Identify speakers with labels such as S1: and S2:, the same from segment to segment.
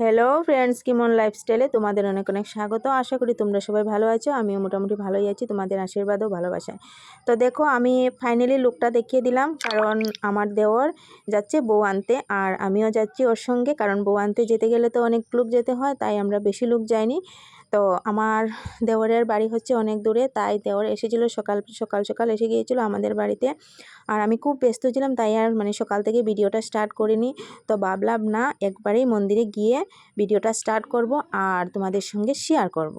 S1: Hello friends কিমন লাইফস্টাইলে তোমাদের অনেক অনেক স্বাগত। আশা করি তোমরা সবাই ভালো আছো, আমিও মোটামুটি ভালোই আছি, তোমাদের আশীর্বাদও ভালোবাসায়। তো দেখো, আমি ফাইনালি লুকটা দেখিয়ে দিলাম, কারণ আমার দেওয়ার যাচ্ছে বউ আনতে, আর আমিও যাচ্ছি ওর সঙ্গে, কারণ বউ আনতে যেতে গেলে তো অনেক লোক যেতে হয়, তাই আমরা বেশি লোক যাইনি। তো আমার দেওরের বাড়ি হচ্ছে অনেক দূরে, তাই দেওর এসেছিল সকাল সকাল সকাল এসে গিয়েছিল আমাদের বাড়িতে। আর আমি খুব ব্যস্ত ছিলাম, তাই আর মানে সকাল থেকে ভিডিওটা স্টার্ট করিনি। তো ভাবলাম না, একবারেই মন্দিরে গিয়ে ভিডিওটা স্টার্ট করব আর তোমাদের সঙ্গে শেয়ার করব।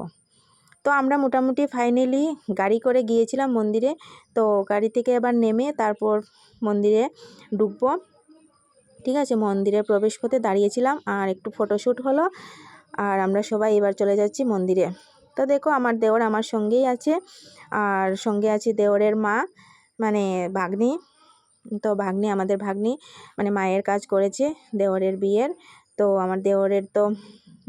S1: তো আমরা মোটামুটি ফাইনালি গাড়ি করে গিয়েছিলাম মন্দিরে। তো গাড়ি থেকে এবার নেমে তারপর মন্দিরে ঢুকবো। ঠিক আছে, মন্দিরে প্রবেশ করতে দাঁড়িয়েছিলাম আর একটু ফটোশ্যুট হলো। আর আমরা সবাই এবার চলে যাচ্ছি মন্দিরে। তো দেখো, আমার দেওর আমার সঙ্গেই আছে। আর সঙ্গে আছে দেওরের মা মানে ভাগ্নি। তো ভাগ্নি আমাদের ভাগ্নি মানে মায়ের কাজ করেছে দেওরের বিয়ের। তো আমার দেওরের তো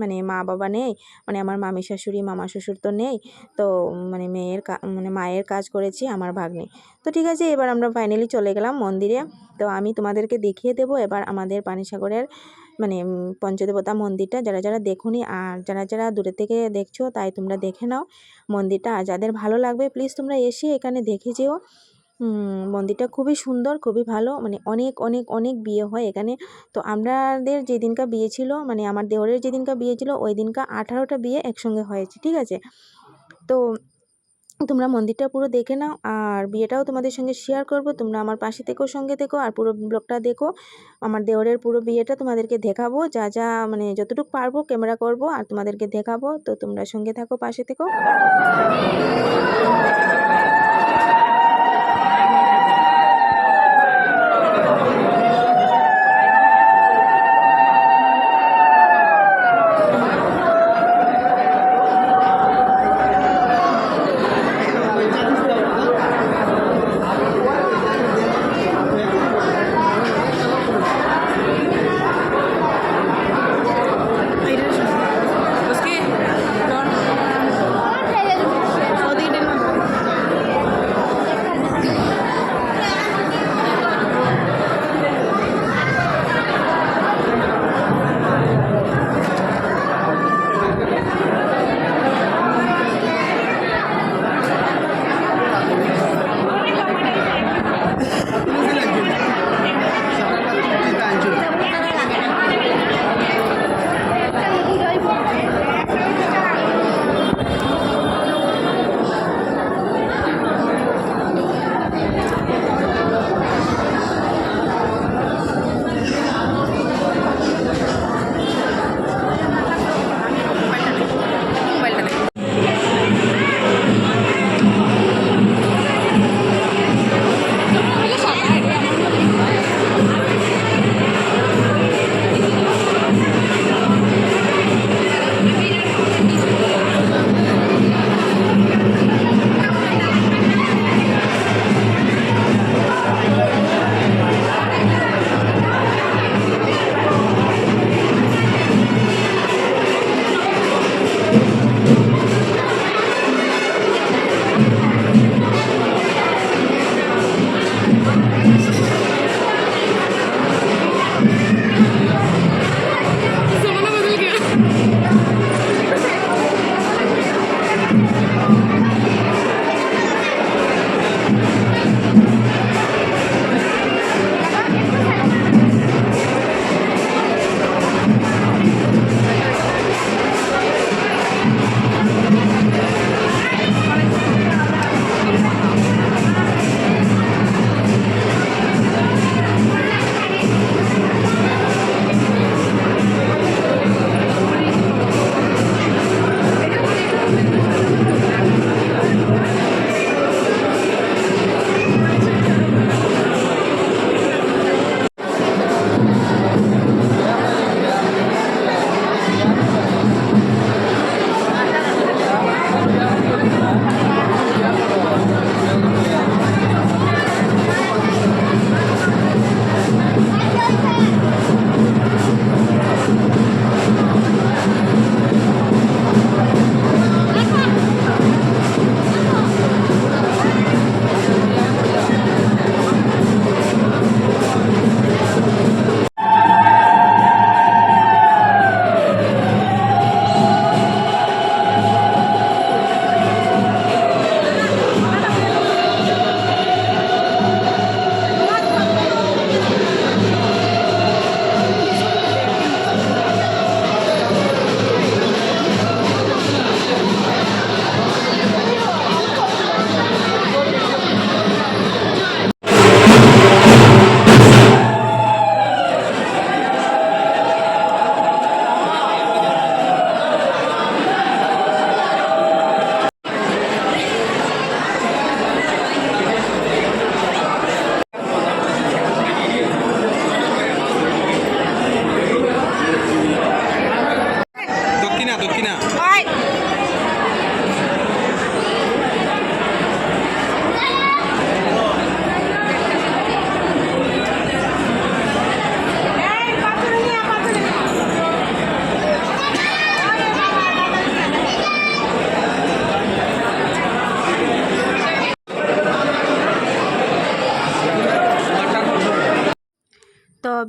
S1: মানে মা বাবা নেই মানে আমার মামি শাশুড়ি মামা শ্বশুর তো নেই, তো মানে মেয়ের মানে মায়ের কাজ করেছি, আমার ভাগ্নি। তো ঠিক আছে, এবার আমরা ফাইনালি চলে গেলাম মন্দিরে। তো আমি তোমাদেরকে দেখিয়ে দেবো এবার আমাদের পানিসাগরের মানে পঞ্চদেবতা মন্দিরটা। যারা যারা দেখুনি, আর যারা যারা দূরে থেকে দেখছ, তাই তোমরা দেখে নাও মন্দিরটা। আর যাদের ভালো লাগবে প্লিজ তোমরা এসে এখানে দেখে যেও। মন্দিরটা খুবই সুন্দর, খুবই ভালো। মানে অনেক অনেক অনেক বিয়ে হয় এখানে। তো আমাদের যেদিনকার বিয়ে ছিল মানে আমার দেওরের যেদিনকার বিয়ে ছিল, ওই দিনকা আঠারোটা বিয়ে একসঙ্গে হয়েছে, ঠিক আছে? তো তোমরা মন্দিরটা পুরো দেখে নাও, আর বিয়েটাও তোমাদের সঙ্গে শেয়ার করব। তোমরা আমার পাশে থেকো, সঙ্গে থেকো, আর পুরো ব্লগটা দেখো। আমার দেওরের পুরো বিয়েটা তোমাদেরকে দেখাবো, যা যা মানে যতটুকু পারব ক্যামেরা করব, আর তোমাদেরকে দেখাবো। তো তোমরা সঙ্গে থাকো, পাশে থেকো।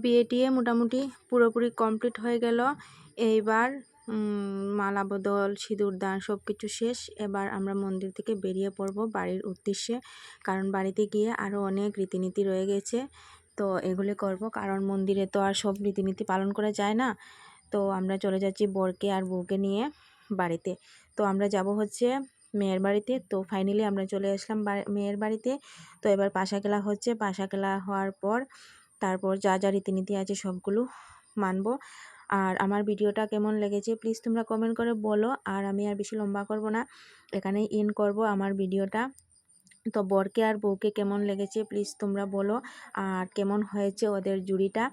S1: বিয়ে মোটামুটি পুরোপুরি কমপ্লিট হয়ে গেল। এইবার মালা বদল সিঁদুর দান সব কিছু শেষ। এবার আমরা মন্দির থেকে বেরিয়ে পড়ব বাড়ির উদ্দেশ্যে। কারণ বাড়িতে গিয়ে আরও অনেক রীতিনীতি রয়ে গেছে। তো এগুলি করব। কারণ মন্দিরে তো আর সব রীতিনীতি পালন করা যায় না। তো আমরা চলে যাচ্ছি বরকে আর বউকে নিয়ে বাড়িতে। তো আমরা যাব হচ্ছে মেয়ের বাড়িতে। তো ফাইনালি আমরা চলে আসলাম মেয়ের বাড়িতে। তো এবার পাশা খেলা হচ্ছে। পাশা খেলা হওয়ার পর তারপর যা যা রীতিনীতি আছে সবগুলো মানব। আর আমার ভিডিওটা কেমন লেগেছে প্লিজ তোমরা কমেন্ট করে বলো। আর আমি আর বেশি লম্বা করব না, এখানে ইন করব আমার ভিডিওটা। তো বরকে আর বউকে কেমন লেগেছে প্লিজ তোমরা বলো। আর কেমন হয়েছে ওদের জুড়িটা?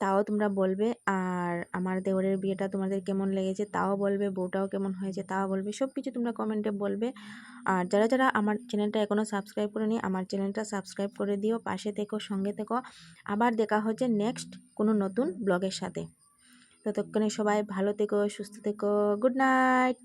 S1: তাও তোমরা বলবে। আর আমার দেওরের বিয়েটা তোমাদের কেমন লেগেছে তাও বলবে, বউটাও কেমন হয়েছে তাও বলবে সব কিছু তোমরা কমেন্টে বলবে। আর যারা যারা আমার চ্যানেলটা এখনও সাবস্ক্রাইব করেনি, আমার চ্যানেলটা সাবস্ক্রাইব করে দিও, পাশে থেকো, সঙ্গে থেকো। আবার দেখা হচ্ছে নেক্সট কোনো নতুন ব্লগের সাথে। ততক্ষণে সবাই ভালো থেকো, সুস্থ থেকো, গুড নাইট!